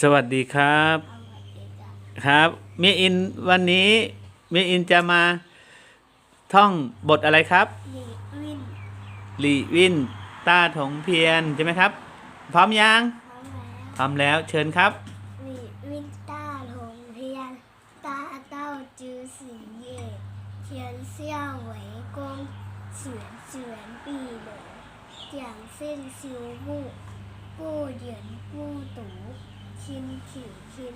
สวัสดีครับครับเมียอินวันนี้เมียอินจะมาท่องบทอะไรครับลีวินลีวินตาถงเพียนใช่ไหมครับ พร้อมยังพร้อมแล้วลวเชิญครับลีวินตาถงเพียนตาเต้าจือสิเย่เทียนเซี่ยงเหวกงเฉียนเฉียนปีเหลอเจียงเส้นซิวบุ thiên chỉ thiên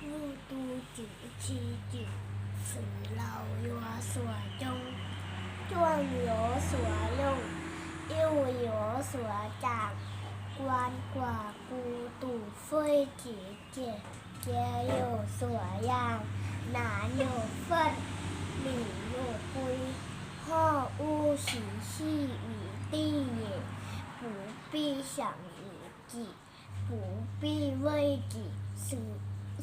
ngư tu chỉ chi chỉ sử lao yếu sủa trông chuông yếu sủa lông yêu yếu sủa trạng quan quả cụ tủ phơi chỉ chỉ kia yếu sủa yang nã nhiều phân mình yếu quy ho u xỉ xì ủy ti nhỉ bù bi sẵn ủy chỉ 不必为己，是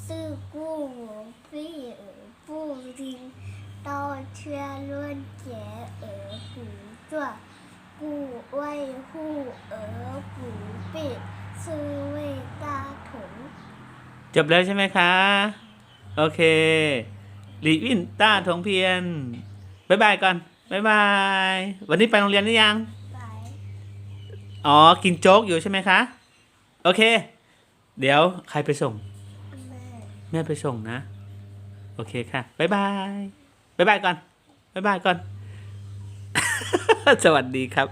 是故我必而不听，道却论结而不转。故为护而不避，是谓大同。 จบแล้วใช่ไหมคะ โอเคหลีวินต้าถงเพียนบายบายก่อนบายบาย วันนี้ไปโรงเรียนหรือยัง 来， อ๋อ กินโจ๊กอยู่ใช่ไหมคะ โอเค เดี๋ยวใครไปส่ง妹。แม่ไปส่งนะ โอเคค่ะบายบายบายบายก่อนบายบายก่อน สวัสดีครับ